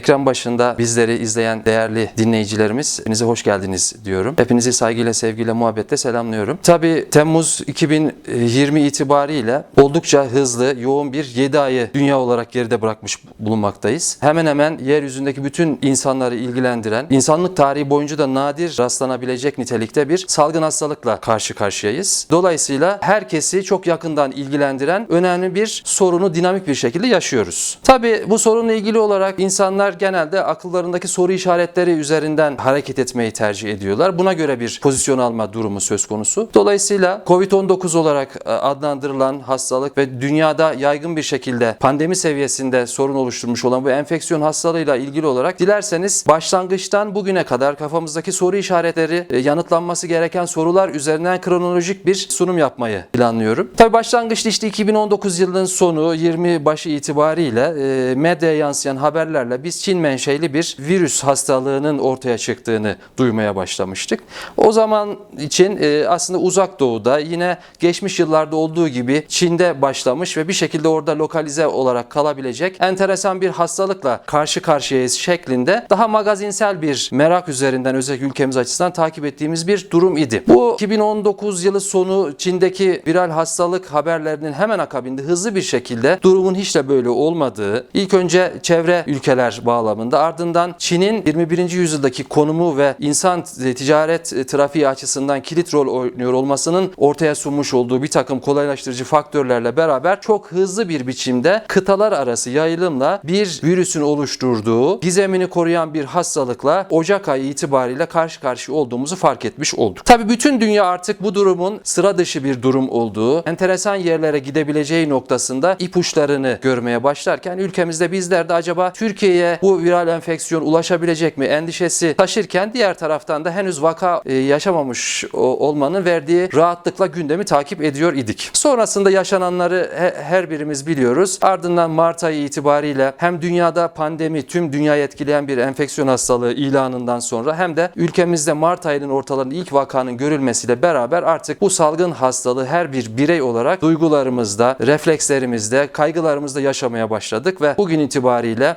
Ekran başında bizleri izleyen değerli dinleyicilerimiz, hepinize hoş geldiniz diyorum. Hepinizi saygıyla, sevgiyle, muhabbetle selamlıyorum. Tabii Temmuz 2020 itibariyle oldukça hızlı, yoğun bir 7 ayı dünya olarak geride bırakmış bulunmaktayız. Hemen hemen yeryüzündeki bütün insanları ilgilendiren, insanlık tarihi boyunca da nadir rastlanabilecek nitelikte bir salgın hastalıkla karşı karşıyayız. Dolayısıyla herkesi çok yakından ilgilendiren önemli bir sorunu dinamik bir şekilde yaşıyoruz. Tabii bu sorunla ilgili olarak insanlar genelde akıllarındaki soru işaretleri üzerinden hareket etmeyi tercih ediyorlar. Buna göre bir pozisyon alma durumu söz konusu. Dolayısıyla COVID-19 olarak e, adlandırılan hastalık ve dünyada yaygın bir şekilde pandemi seviyesinde sorun oluşturmuş olan bu enfeksiyon hastalığıyla ilgili olarak dilerseniz başlangıçtan bugüne kadar kafamızdaki soru işaretleri e, yanıtlanması gereken sorular üzerinden kronolojik bir sunum yapmayı planlıyorum. Tabii başlangıçta işte 2019 yılının sonu 20 başı itibariyle e, medyaya yansıyan haberlerle biz Çin menşeli bir virüs hastalığının ortaya çıktığını duymaya başlamıştık. O zaman için e, aslında uzak doğuda yine geçmiş yıllarda olduğu gibi Çin'de başlamış ve bir şekilde orada lokalize olarak kalabilecek enteresan bir hastalıkla karşı karşıyayız şeklinde daha magazinsel bir merak üzerinden özellikle ülkemiz açısından takip ettiğimiz bir durum idi. Bu 2019 yılı sonu Çin'deki viral hastalık haberlerinin hemen akabinde hızlı bir şekilde durumun hiç de böyle olmadığı, ilk önce çevre ülkeler bağlamında ardından Çin'in 21. yüzyıldaki konumu ve insan ticaret trafiği açısından kilit rol oynuyor olmasının ortaya sunmuş olduğu bir takım kolaylaştırıcı faktörlerle beraber çok hızlı bir biçimde kıtalar arası yayılımla bir virüsün oluşturduğu gizemini koruyan bir hastalıkla Ocak ayı itibariyle karşı karşıya olduğumuzu fark etmiş olduk. Tabi bütün dünya artık bu durumun sıra dışı bir durum olduğu, enteresan yerlere gidebileceği noktasında ipuçlarını görmeye başlarken ülkemizde bizler de acaba Türkiye'ye bu viral enfeksiyon ulaşabilecek mi endişesi taşırken diğer taraftan da henüz vaka e, yaşamamış olmanın verdiği rahatlıkla gündemi takip ediyor idik. Sonrasında yaşananları he- her birimiz biliyoruz. Ardından Mart ayı itibariyle hem dünyada pandemi tüm dünyayı etkileyen bir enfeksiyon hastalığı ilanından sonra hem de ülkemizde Mart ayının ortalarında ilk vakanın görülmesiyle beraber artık bu salgın hastalığı her bir birey olarak duygularımızda, reflekslerimizde, kaygılarımızda yaşamaya başladık ve bugün itibariyle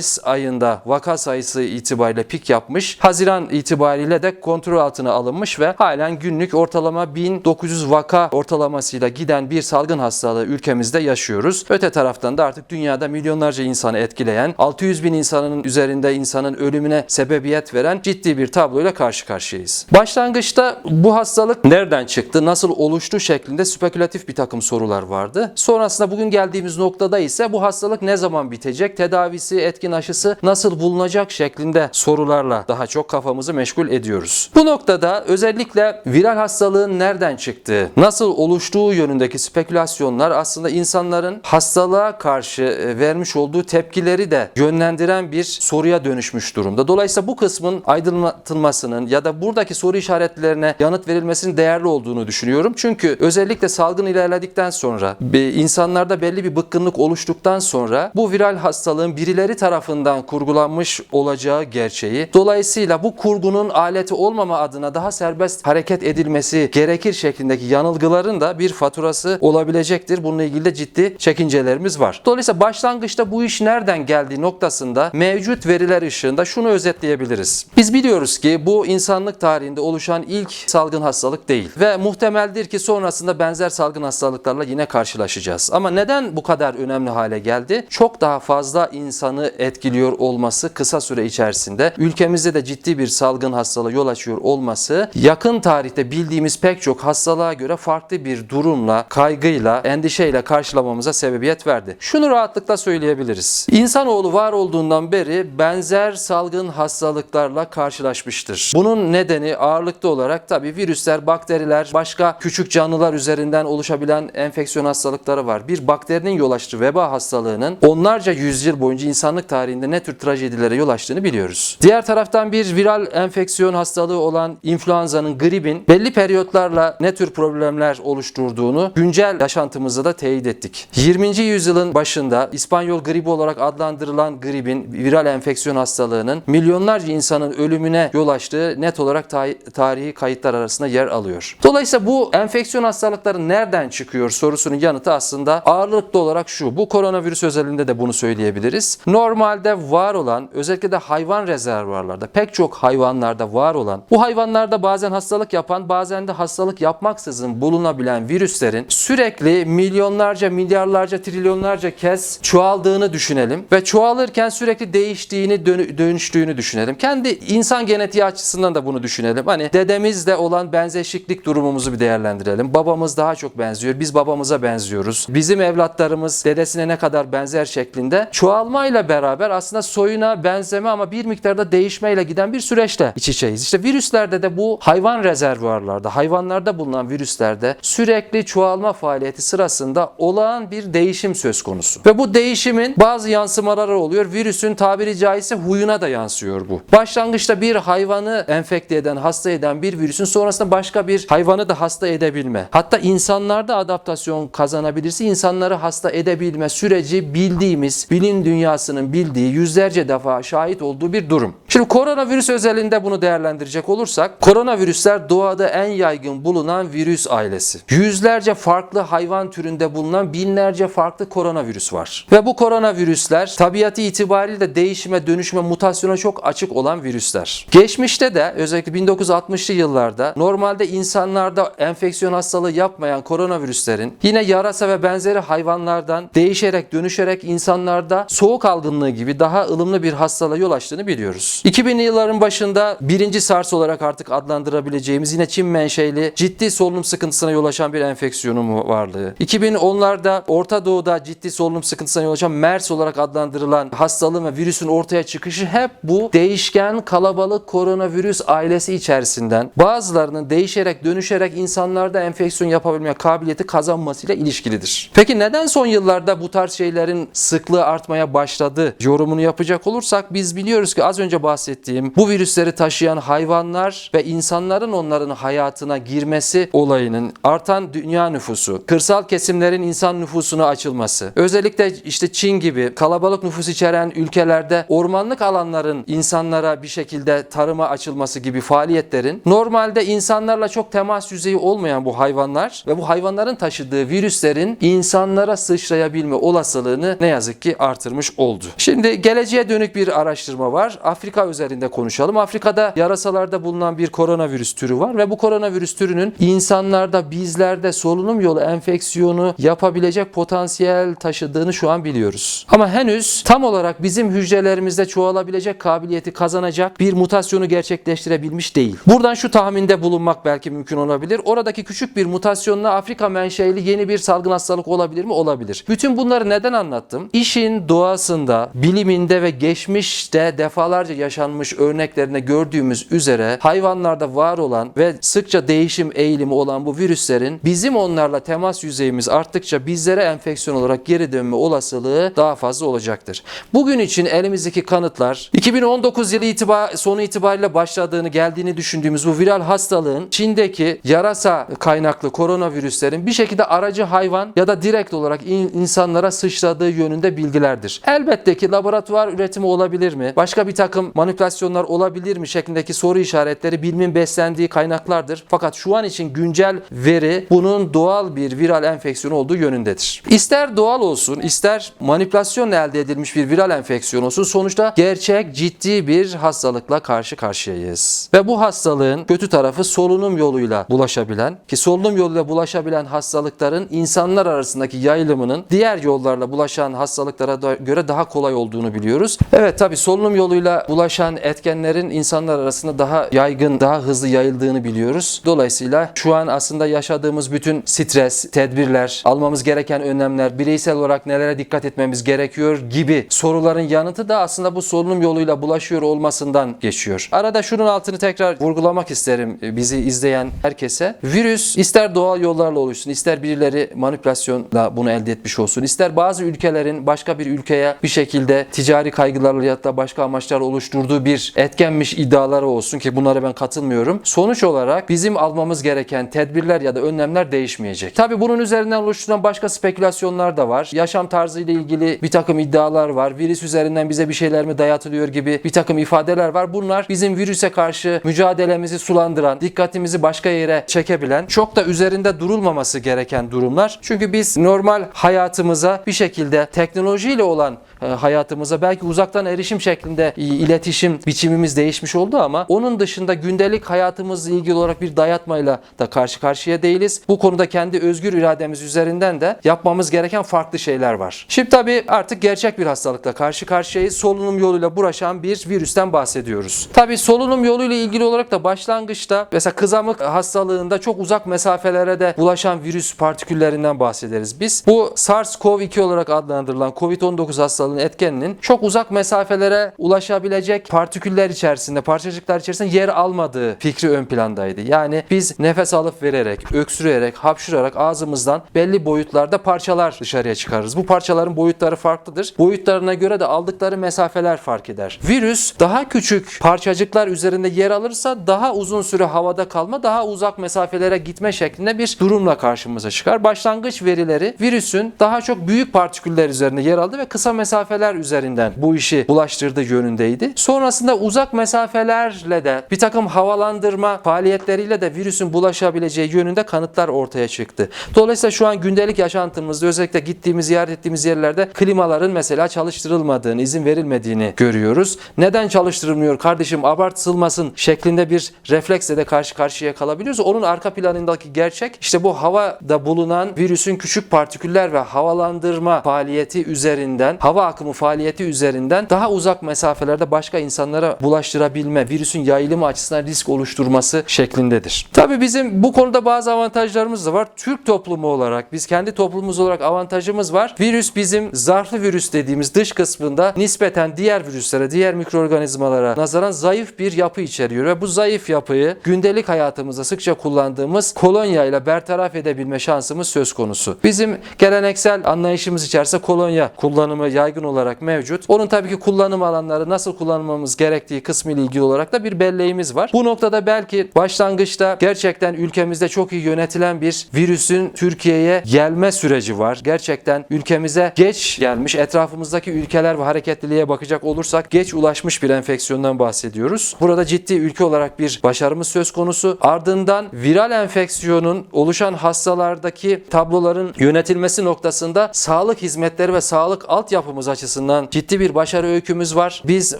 Nisan-Mayıs ayında vaka sayısı itibariyle pik yapmış. Haziran itibariyle de kontrol altına alınmış ve halen günlük ortalama 1900 vaka ortalamasıyla giden bir salgın hastalığı ülkemizde yaşıyoruz. Öte taraftan da artık dünyada milyonlarca insanı etkileyen, 600 bin insanın üzerinde insanın ölümüne sebebiyet veren ciddi bir tabloyla karşı karşıyayız. Başlangıçta bu hastalık nereden çıktı, nasıl oluştu şeklinde spekülatif bir takım sorular vardı. Sonrasında bugün geldiğimiz noktada ise bu hastalık ne zaman bitecek, tedavisi, etkin aşısı nasıl bulunacak şeklinde sorularla daha çok kafamızı meşgul ediyoruz. Bu noktada özellikle viral hastalığın nereden çıktığı, nasıl oluştuğu yönündeki spekülasyonlar aslında insanların hastalığa karşı e, vermiş olduğu tepkileri de yönlendiren bir soruya dönüşmüş durumda. Dolayısıyla bu kısmın aydınlatılmasının ya da buradaki soru işaretlerine yanıt verilmesinin değerli olduğunu düşünüyorum. Çünkü özellikle salgın ilerledikten sonra insanlarda belli bir bıkkınlık oluştuktan sonra bu viral hastalığın birileri tarafından kurgulanmış olacağı gerçeği. Dolayısıyla bu kurgunun aleti olmama adına daha serbest hareket edilmesi gerekir şeklindeki yanılgıların da bir faturası olabilecektir. Bununla ilgili de ciddi çekincelerimiz var. Dolayısıyla başlangıçta bu iş nereden geldiği noktasında mevcut veriler ışığında şunu özetleyebiliriz. Biz biliyoruz ki bu insanlık tarihinde oluşan ilk salgın hastalık değil ve muhtemeldir ki sonrasında benzer salgın hastalıklarla yine karşılaşacağız. Ama neden bu kadar önemli hale geldi? Çok daha fazla insanı etkiliyor olması kısa süre içerisinde ülkemizde de ciddi bir salgın hastalığı yol açıyor olması yakın tarihte bildiğimiz pek çok hastalığa göre farklı bir durumla, kaygıyla, endişeyle karşılamamıza sebebiyet verdi. Şunu rahatlıkla söyleyebiliriz. İnsanoğlu var olduğundan beri benzer salgın hastalıklarla karşılaşmıştır. Bunun nedeni ağırlıklı olarak tabii virüsler, bakteriler, başka küçük canlılar üzerinden oluşabilen enfeksiyon hastalıkları var. Bir bakterinin yol açtığı veba hastalığının onlarca yüzyıl boyunca insanlık tarihinde ne tür trajedilere yol açtığını biliyoruz. Diğer taraftan bir viral enfeksiyon hastalığı olan influenza'nın, gripin belli periyotlarla ne tür problemler oluşturduğunu güncel yaşantımızda da teyit ettik. 20. yüzyılın başında İspanyol gribi olarak adlandırılan gripin viral enfeksiyon hastalığının milyonlarca insanın ölümüne yol açtığı net olarak ta- tarihi kayıtlar arasında yer alıyor. Dolayısıyla bu enfeksiyon hastalıkları nereden çıkıyor sorusunun yanıtı aslında ağırlıklı olarak şu. Bu koronavirüs özelinde de bunu söyleyebiliriz. Normal normalde var olan özellikle de hayvan rezervuarlarda pek çok hayvanlarda var olan bu hayvanlarda bazen hastalık yapan bazen de hastalık yapmaksızın bulunabilen virüslerin sürekli milyonlarca milyarlarca trilyonlarca kez çoğaldığını düşünelim ve çoğalırken sürekli değiştiğini dönü- dönüştüğünü düşünelim. Kendi insan genetiği açısından da bunu düşünelim. Hani dedemizle olan benzeşiklik durumumuzu bir değerlendirelim. Babamız daha çok benziyor. Biz babamıza benziyoruz. Bizim evlatlarımız dedesine ne kadar benzer şeklinde çoğalmayla beraber aslında soyuna benzeme ama bir miktarda değişmeyle giden bir süreçle iç içeyiz. İşte virüslerde de bu hayvan rezervuarlarda, hayvanlarda bulunan virüslerde sürekli çoğalma faaliyeti sırasında olağan bir değişim söz konusu. Ve bu değişimin bazı yansımaları oluyor. Virüsün tabiri caizse huyuna da yansıyor bu. Başlangıçta bir hayvanı enfekte eden, hasta eden bir virüsün sonrasında başka bir hayvanı da hasta edebilme. Hatta insanlarda adaptasyon kazanabilirse insanları hasta edebilme süreci bildiğimiz, bilim dünyasının bildiği yüzlerce defa şahit olduğu bir durum. Şimdi koronavirüs özelinde bunu değerlendirecek olursak, koronavirüsler doğada en yaygın bulunan virüs ailesi. Yüzlerce farklı hayvan türünde bulunan binlerce farklı koronavirüs var. Ve bu koronavirüsler tabiatı itibariyle de değişime, dönüşme, mutasyona çok açık olan virüsler. Geçmişte de özellikle 1960'lı yıllarda normalde insanlarda enfeksiyon hastalığı yapmayan koronavirüslerin yine yarasa ve benzeri hayvanlardan değişerek, dönüşerek insanlarda soğuk algınlığı gibi daha ılımlı bir hastalığa yol açtığını biliyoruz. 2000'li yılların başında birinci SARS olarak artık adlandırabileceğimiz yine Çin menşeli ciddi solunum sıkıntısına yol açan bir enfeksiyonun varlığı. 2010'larda Orta Doğu'da ciddi solunum sıkıntısına yol açan MERS olarak adlandırılan hastalığın ve virüsün ortaya çıkışı hep bu değişken kalabalık koronavirüs ailesi içerisinden bazılarının değişerek dönüşerek insanlarda enfeksiyon yapabilme kabiliyeti kazanmasıyla ilişkilidir. Peki neden son yıllarda bu tarz şeylerin sıklığı artmaya başladı yorumunu yapacak olursak biz biliyoruz ki az önce bahsettiğim bu virüsleri taşıyan hayvanlar ve insanların onların hayatına girmesi olayının artan dünya nüfusu, kırsal kesimlerin insan nüfusuna açılması, özellikle işte Çin gibi kalabalık nüfus içeren ülkelerde ormanlık alanların insanlara bir şekilde tarıma açılması gibi faaliyetlerin normalde insanlarla çok temas yüzeyi olmayan bu hayvanlar ve bu hayvanların taşıdığı virüslerin insanlara sıçrayabilme olasılığını ne yazık ki artırmış oldu. Şimdi geleceğe dönük bir araştırma var. Afrika üzerinde konuşalım. Afrika'da yarasalarda bulunan bir koronavirüs türü var ve bu koronavirüs türünün insanlarda bizlerde solunum yolu enfeksiyonu yapabilecek potansiyel taşıdığını şu an biliyoruz. Ama henüz tam olarak bizim hücrelerimizde çoğalabilecek kabiliyeti kazanacak bir mutasyonu gerçekleştirebilmiş değil. Buradan şu tahminde bulunmak belki mümkün olabilir. Oradaki küçük bir mutasyonla Afrika menşeli yeni bir salgın hastalık olabilir mi? Olabilir. Bütün bunları neden anlattım? İşin doğasında, biliminde ve geçmişte defalarca yaşanmış örneklerinde gördüğümüz üzere hayvanlarda var olan ve sıkça değişim eğilimi olan bu virüslerin bizim onlarla temas yüzeyimiz arttıkça bizlere enfeksiyon olarak geri dönme olasılığı daha fazla olacaktır. Bugün için elimizdeki kanıtlar 2019 yılı itibar sonu itibariyle başladığını geldiğini düşündüğümüz bu viral hastalığın Çin'deki yarasa kaynaklı koronavirüslerin bir şekilde aracı hayvan ya da direkt olarak in- insanlara sıçradığı yönünde bilgilerdir. Elbette ki laboratuvar üretimi olabilir mi? Başka bir takım manipülasyonlar olabilir mi şeklindeki soru işaretleri bilimin beslendiği kaynaklardır. Fakat şu an için güncel veri bunun doğal bir viral enfeksiyon olduğu yönündedir. İster doğal olsun, ister manipülasyonla elde edilmiş bir viral enfeksiyon olsun sonuçta gerçek ciddi bir hastalıkla karşı karşıyayız. Ve bu hastalığın kötü tarafı solunum yoluyla bulaşabilen ki solunum yoluyla bulaşabilen hastalıkların insanlar arasındaki yayılımının diğer yollarla bulaşan hastalıklara göre daha kolay olduğunu biliyoruz. Evet tabi solunum yoluyla bulaşan etkenlerin insanlar arasında daha yaygın, daha hızlı yayıldığını biliyoruz. Dolayısıyla şu an aslında yaşadığımız bütün stres, tedbirler, almamız gereken önlemler, bireysel olarak nelere dikkat etmemiz gerekiyor gibi soruların yanıtı da aslında bu solunum yoluyla bulaşıyor olmasından geçiyor. Arada şunun altını tekrar vurgulamak isterim e, bizi izleyen herkese. Virüs ister doğal yollarla oluşsun, ister birileri manipülasyonla bunu elde etmiş olsun, ister bazı ülkelerin başka bir ülkeye bir şekilde ticari kaygılarla ya da başka amaçlarla oluşturduğu bir etkenmiş iddiaları olsun ki bunlara ben katılmıyorum. Sonuç olarak bizim almamız gereken tedbirler ya da önlemler değişmeyecek. Tabi bunun üzerinden oluşturulan başka spekülasyonlar da var. Yaşam tarzı ile ilgili bir takım iddialar var. Virüs üzerinden bize bir şeyler mi dayatılıyor gibi bir takım ifadeler var. Bunlar bizim virüse karşı mücadelemizi sulandıran, dikkatimizi başka yere çekebilen, çok da üzerinde durulmaması gereken durumlar. Çünkü biz normal hayatımıza bir şekilde teknolojiyle olan hayatımıza. Belki uzaktan erişim şeklinde iletişim biçimimiz değişmiş oldu ama onun dışında gündelik hayatımızla ilgili olarak bir dayatmayla da karşı karşıya değiliz. Bu konuda kendi özgür irademiz üzerinden de yapmamız gereken farklı şeyler var. Şimdi tabii artık gerçek bir hastalıkla karşı karşıyayız. Solunum yoluyla bulaşan bir virüsten bahsediyoruz. Tabii solunum yoluyla ilgili olarak da başlangıçta mesela kızamık hastalığında çok uzak mesafelere de bulaşan virüs partiküllerinden bahsederiz biz. Bu SARS-CoV-2 olarak adlandırılan COVID-19 hastalığının etkeninin çok uzak mesafelere ulaşabilecek partiküller içerisinde, parçacıklar içerisinde yer almadığı fikri ön plandaydı. Yani biz nefes alıp vererek, öksürerek, hapşırarak ağzımızdan belli boyutlarda parçalar dışarıya çıkarırız. Bu parçaların boyutları farklıdır. Boyutlarına göre de aldıkları mesafeler fark eder. Virüs daha küçük parçacıklar üzerinde yer alırsa daha uzun süre havada kalma, daha uzak mesafelere gitme şeklinde bir durumla karşımıza çıkar. Başlangıç verileri virüsün daha çok büyük partiküller üzerinde yer aldı ve kısa mesafeler üzerinden bu işi bulaştırdığı yönündeydi. Sonrasında uzak mesafelerle de bir takım havalandırma faaliyetleriyle de virüsün bulaşabileceği yönünde kanıtlar ortaya çıktı. Dolayısıyla şu an gündelik yaşantımızda özellikle gittiğimiz, ziyaret ettiğimiz yerlerde klimaların mesela çalıştırılmadığını, izin verilmediğini görüyoruz. Neden çalıştırılmıyor kardeşim abartılmasın şeklinde bir refleksle de karşı karşıya kalabiliyoruz. Onun arka planındaki gerçek işte bu havada bulunan virüsün küçük partiküller ve havalandırma faaliyeti üzerinden, hava akımı faaliyeti üzerinden daha uzak mesafelerde başka insanlara bulaştırabilme, virüsün yayılımı açısından risk oluşturması şeklindedir. Tabii bizim bu konuda bazı avantajlarımız da var. Türk toplumu olarak, biz kendi toplumumuz olarak avantajımız var. Virüs bizim zarflı virüs dediğimiz dış kısmında nispeten diğer virüslere, diğer mikroorganizmalara nazaran zayıf bir yapı içeriyor ve bu zayıf yapıyı gündelik hayatımızda sıkça kullandığımız kolonya ile bertaraf edebilme şansımız söz konusu. Bizim geleneksel anlayışımız içerisinde kolonya kullanımı yaygın olarak mevcut. Onun tabii ki kullanım alanları nasıl kullanmamız gerektiği kısmı ile ilgili olarak da bir belleğimiz var. Bu noktada belki başlangıçta gerçekten ülkemizde çok iyi yönetilen bir virüsün Türkiye'ye gelme süreci var. Gerçekten ülkemize geç gelmiş, etrafımızdaki ülkeler ve hareketliliğe bakacak olursak geç ulaşmış bir enfeksiyondan bahsediyoruz. Burada ciddi ülke olarak bir başarımız söz konusu. Ardından viral enfeksiyonun oluşan hastalardaki tabloların yönetilmesi noktasında sağlık hizmetleri ve sağlık altyapımız açısından ciddi bir başarı öykümüz var. Biz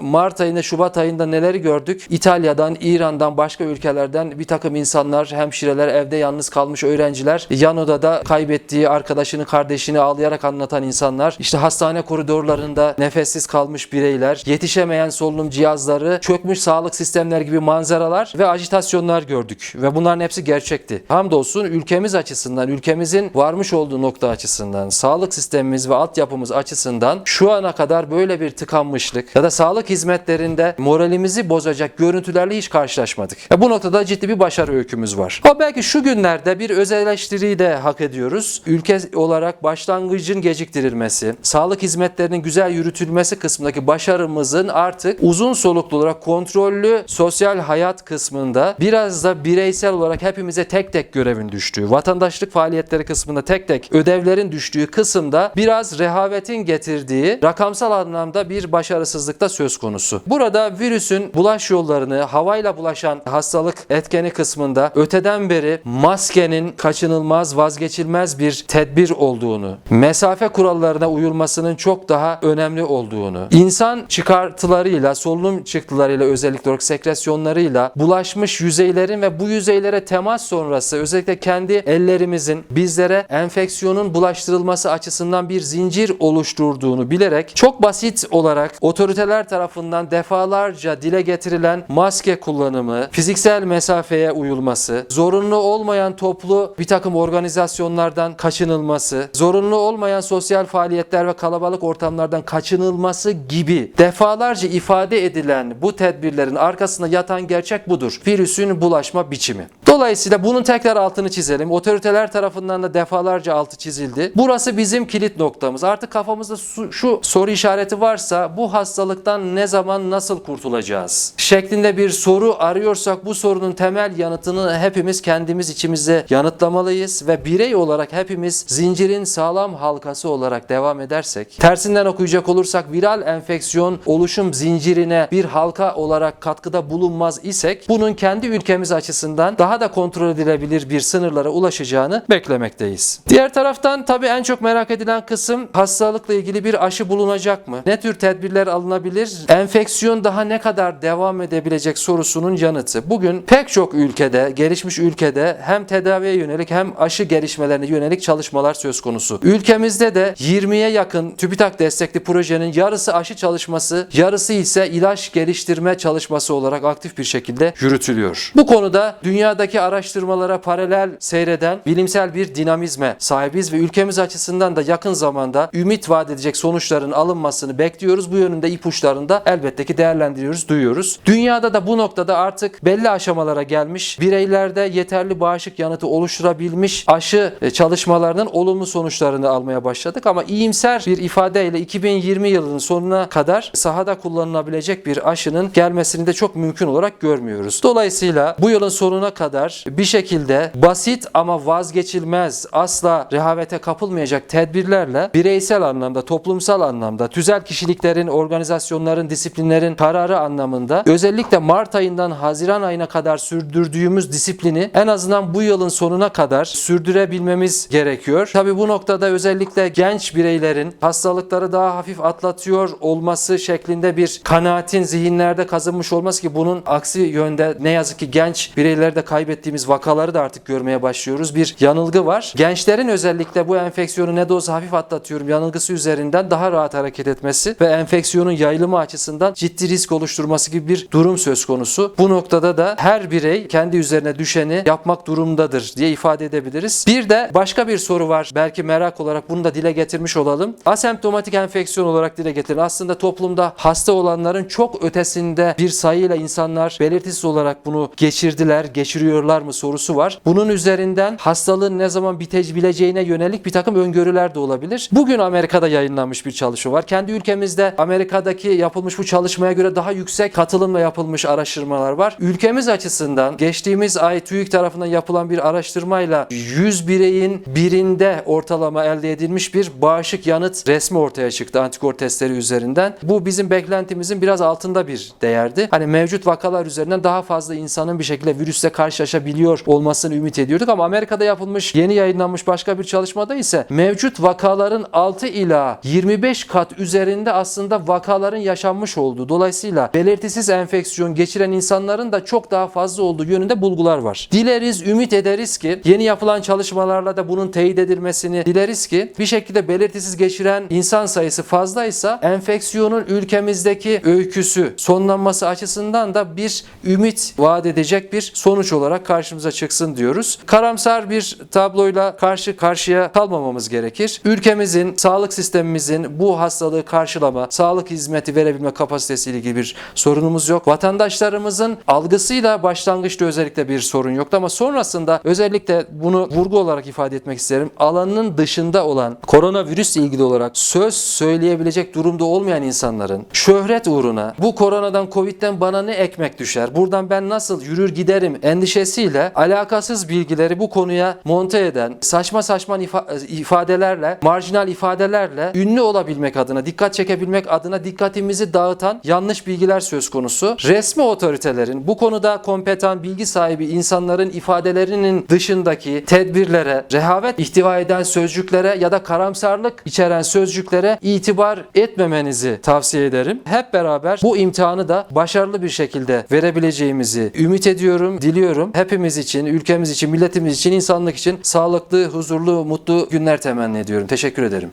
Mart ayında, Şubat ayında neleri gördük? İtalya'dan, İran'dan, başka ülkelerden bir takım insanlar, hemşireler, evde yalnız kalmış öğrenciler, yan odada kaybettiği arkadaşını, kardeşini ağlayarak anlatan insanlar, işte hastane koridorlarında nefessiz kalmış bireyler, yetişemeyen solunum cihazları, çökmüş sağlık sistemleri gibi manzaralar ve ajitasyonlar gördük. Ve bunların hepsi gerçekti. Hamdolsun ülkemiz açısından, ülkemizin varmış olduğu nokta açısından, sağlık sistemimiz ve altyapımız açısından şu ana kadar böyle bir tıkanmışlık ya da sağlık hizmetlerinde moralimizi bozacak görüntülerle hiç karşılaşmadık. Ya bu noktada ciddi bir başarı öykümüz var. Ama belki şu günlerde bir öz eleştiriyi de hak ediyoruz. Ülke olarak başlangıcın geciktirilmesi, sağlık hizmetlerinin güzel yürütülmesi kısmındaki başarımızın artık uzun soluklu olarak kontrollü sosyal hayat kısmında biraz da bireysel olarak hepimize tek tek görevin düştüğü, vatandaşlık faaliyetleri kısmında tek tek ödevlerin düştüğü kısımda biraz rehavetin getirdiği rakamsal anlamda bir başarısızlıkta söz konusu. Burada virüsün bulaş yollarını havayla bulaşan hastalık etkeni kısmında öteden beri maskenin kaçınılmaz vazgeçilmez bir tedbir olduğunu, mesafe kurallarına uyulmasının çok daha önemli olduğunu, insan çıkartılarıyla, solunum çıktılarıyla özellikle olarak sekresyonlarıyla bulaşmış yüzeylerin ve bu yüzeylere temas sonrası özellikle kendi ellerimizin bizlere enfeksiyonun bulaştırılması açısından bir zincir oluşturduğunu bilerek çok basit olarak otoriteler tarafından defalarca dile getirilen maske kullanımı, fiziksel mesafeye uyulması, zorunlu olmayan toplu bir takım organizasyonlardan kaçınılması, zorunlu olmayan sosyal faaliyetler ve kalabalık ortamlardan kaçınılması gibi defalarca ifade edilen bu tedbirlerin arkasında yatan gerçek budur. Virüsün bulaşma biçimi. Dolayısıyla bunun tekrar altını çizelim. Otoriteler tarafından da defalarca altı çizildi. Burası bizim kilit noktamız. Artık kafamızda su- şu soru işareti varsa bu hastalıktan ne zaman nasıl kurtulacağız? Şeklinde bir soru arıyorsak bu sorunun temel yanıtını hepimiz kendimiz içimizde yanıtlamalıyız ve birey olarak hepimiz zincirin sağlam halkası olarak devam edersek, tersinden okuyacak olursak viral enfeksiyon oluşum zincirine bir halka olarak katkıda bulunmaz isek bunun kendi ülkemiz açısından daha da kontrol edilebilir bir sınırlara ulaşacağını beklemekteyiz. Diğer taraftan tabii en çok merak edilen kısım hastalıkla ilgili bir aşı bulunacak mı? Ne tür tedbirler alınabilir? Enfeksiyon daha ne kadar devam edebilecek sorusunun yanıtı. Bugün pek çok ülkede, gelişmiş ülkede hem tedaviye yönelik hem aşı gelişmelerine yönelik çalışmalar söz konusu. Ülkemizde de 20'ye yakın TÜBİTAK destekli projenin yarısı aşı çalışması, yarısı ise ilaç geliştirme çalışması olarak aktif bir şekilde yürütülüyor. Bu konuda dünyadaki araştırmalara paralel seyreden bilimsel bir dinamizme sahibiz ve ülkemiz açısından da yakın zamanda ümit vaat edecek sonuçların alınmasını bekliyoruz. Bu yönünde ipuçlarını da elbette ki değerlendiriyoruz, duyuyoruz. Dünyada da bu noktada artık belli aşamalara gelmiş, bireylerde yeterli bağışık yanıtı oluşturabilmiş aşı e, çalışmalarının olumlu sonuçlarını almaya başladık ama iyimser bir ifadeyle 2020 yılının sonuna kadar sahada kullanılabilecek bir aşının gelmesini de çok mümkün olarak görmüyoruz. Dolayısıyla bu yılın sonuna kadar bir şekilde basit ama vazgeçilmez, asla rehavete kapılmayacak tedbirlerle bireysel anlamda, toplumsal anlamda, tüzel kişiliklerin, organizasyonların, disiplinlerin kararı anlamında özellikle Mart ayından Haziran ayına kadar sürdürdüğümüz disiplini en azından bu yılın sonuna kadar sürdürebilmemiz gerekiyor. Tabi bu noktada özellikle genç bireylerin hastalıkları daha hafif atlatıyor olması şeklinde bir kanaatin zihinlerde kazınmış olması ki bunun aksi yönde ne yazık ki genç bireylerde kaybettiğimiz vakaları da artık görmeye başlıyoruz. Bir yanılgı var. Gençlerin özellikle bu enfeksiyonu ne olsa hafif atlatıyorum yanılgısı üzerinden daha rahat hareket etmesi ve enfeksiyonun yayılımı açısından ciddi risk oluşturması gibi bir durum söz konusu. Bu noktada da her birey kendi üzerine düşeni yapmak durumundadır diye ifade edebiliriz. Bir de başka bir soru var. Belki merak olarak bunu da dile getirmiş olalım. Asemptomatik enfeksiyon olarak dile getirin. Aslında toplumda hasta olanların çok ötesinde bir sayıyla insanlar belirtisiz olarak bunu geçirdiler, geçiriyorlar mı sorusu var. Bunun üzerinden hastalığın ne zaman bitebileceğine yönelik bir takım öngörüler de olabilir. Bugün Amerika'da yayınlanmış bir çalışma var. Kendi ülkemizde Amerika'daki yapılmış bu çalışmaya göre daha yüksek katılımla yapılmış araştırmalar var. Ülkemiz açısından geçtiğimiz ay TÜİK tarafından yapılan bir araştırmayla 100 bireyin birinde ortalama elde edilmiş bir bağışık yanıt resmi ortaya çıktı antikor testleri üzerinden. Bu bizim beklentimizin biraz altında bir değerdi. Hani mevcut vakalar üzerinden daha fazla insanın bir şekilde virüsle karşılaşabiliyor olmasını ümit ediyorduk ama Amerika'da yapılmış yeni yayınlanmış başka bir çalışmada ise mevcut vakaların 6 ila 25 kat üzerinde aslında vakaların yaşanmış olduğu. Dolayısıyla belirtisiz enfeksiyon geçiren insanların da çok daha fazla olduğu yönünde bulgular var. Dileriz, ümit ederiz ki yeni yapılan çalışmalarla da bunun teyit edilmesini dileriz ki bir şekilde belirtisiz geçiren insan sayısı fazlaysa enfeksiyonun ülkemizdeki öyküsü sonlanması açısından da bir ümit vaat edecek bir sonuç olarak karşımıza çıksın diyoruz. Karamsar bir tabloyla karşı karşıya kalmamamız gerekir. Ülkemizin, sağlık sistemimizin bu hastalığı karşılama, sağlık hizmeti verebilme kapasitesiyle ilgili bir sorunumuz yok. Vatandaşlarımızın algısıyla başlangıçta özellikle bir sorun yoktu ama sonrasında özellikle bunu vurgu olarak ifade etmek isterim. Alanının dışında olan koronavirüsle ilgili olarak söz söyleyebilecek durumda olmayan insanların şöhret uğruna bu koronadan covid'den bana ne ekmek düşer? Buradan ben nasıl yürür giderim endişesiyle alakasız bilgileri bu konuya monte eden saçma saçma ifa- ifadelerle, marjinal ifadelerle ünlü olabilmek adına, dikkat çekebilmek adına dikkatimizi dağıtan yanlış bilgiler söz konusu. Resmi otoritelerin bu konuda kompetan, bilgi sahibi insanların ifadelerinin dışındaki tedbirlere, rehavet ihtiva eden sözcüklere ya da karamsarlık içeren sözcüklere itibar etmemenizi tavsiye ederim. Hep beraber bu imtihanı da başarılı bir şekilde verebileceğimizi ümit ediyorum, diliyorum. Hepimiz için, ülkemiz için, milletimiz için, insanlık için sağlıklı, huzurlu, mutlu günler temenni ediyorum. Teşekkür ederim.